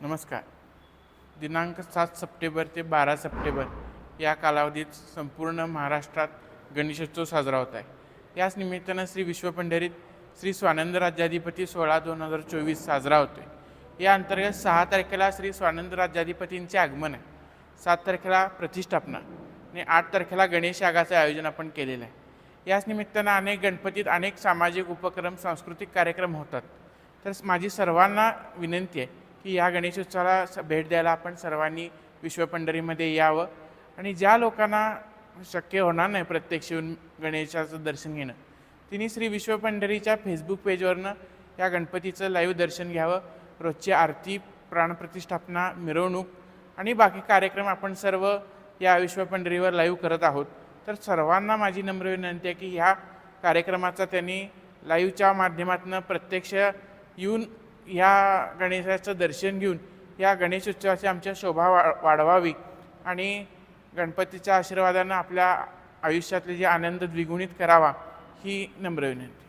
नमस्कार. दिनांक सात सप्टेंबर ते बारा सप्टेंबर या कालावधीत संपूर्ण महाराष्ट्रात गणेशोत्सव साजरा होत आहे. याच निमित्तानं श्री विश्वपंढरीत श्री स्वानंद राज्याधिपती सोळा दोन हजार चोवीस साजरा होतो आहे या अंतर्गत सहा तारखेला श्री स्वानंद राज्याधिपतींचे आगमन आहे. सात तारखेला प्रतिष्ठापना आणि आठ तारखेला गणेश यागाचं आयोजन आपण केलेलं आहे. याच निमित्तानं अनेक गणपतीत अनेक सामाजिक उपक्रम सांस्कृतिक कार्यक्रम होतात. तर माझी सर्वांना विनंती आहे की या गणेशोत्सवाला स- भेट द्यायला आपण सर्वांनी विश्वपंढरीमध्ये यावं. आणि ज्या लोकांना शक्य होणार नाही प्रत्यक्ष येऊन गणेशाचं दर्शन घेणं तिने श्री विश्वपंढरीच्या फेसबुक पेजवरनं या गणपतीचं लाईव्ह दर्शन घ्यावं. रोजची आरती प्राणप्रतिष्ठापना मिरवणूक आणि बाकी कार्यक्रम आपण सर्व या विश्वपंढरीवर लाईव्ह करत आहोत. तर सर्वांना माझी नम्र विनंती आहे की ह्या कार्यक्रमाचा त्यांनी लाईव्हच्या माध्यमातून प्रत्यक्ष येऊन ह्या गणेशाचं दर्शन घेऊन या गणेशोत्सवाची आमच्या शोभा वा वाढवावी. आणि गणपतीच्या आशीर्वादानं आपल्या आयुष्यातले जे आनंद द्विगुणित करावा ही नम्र विनंती.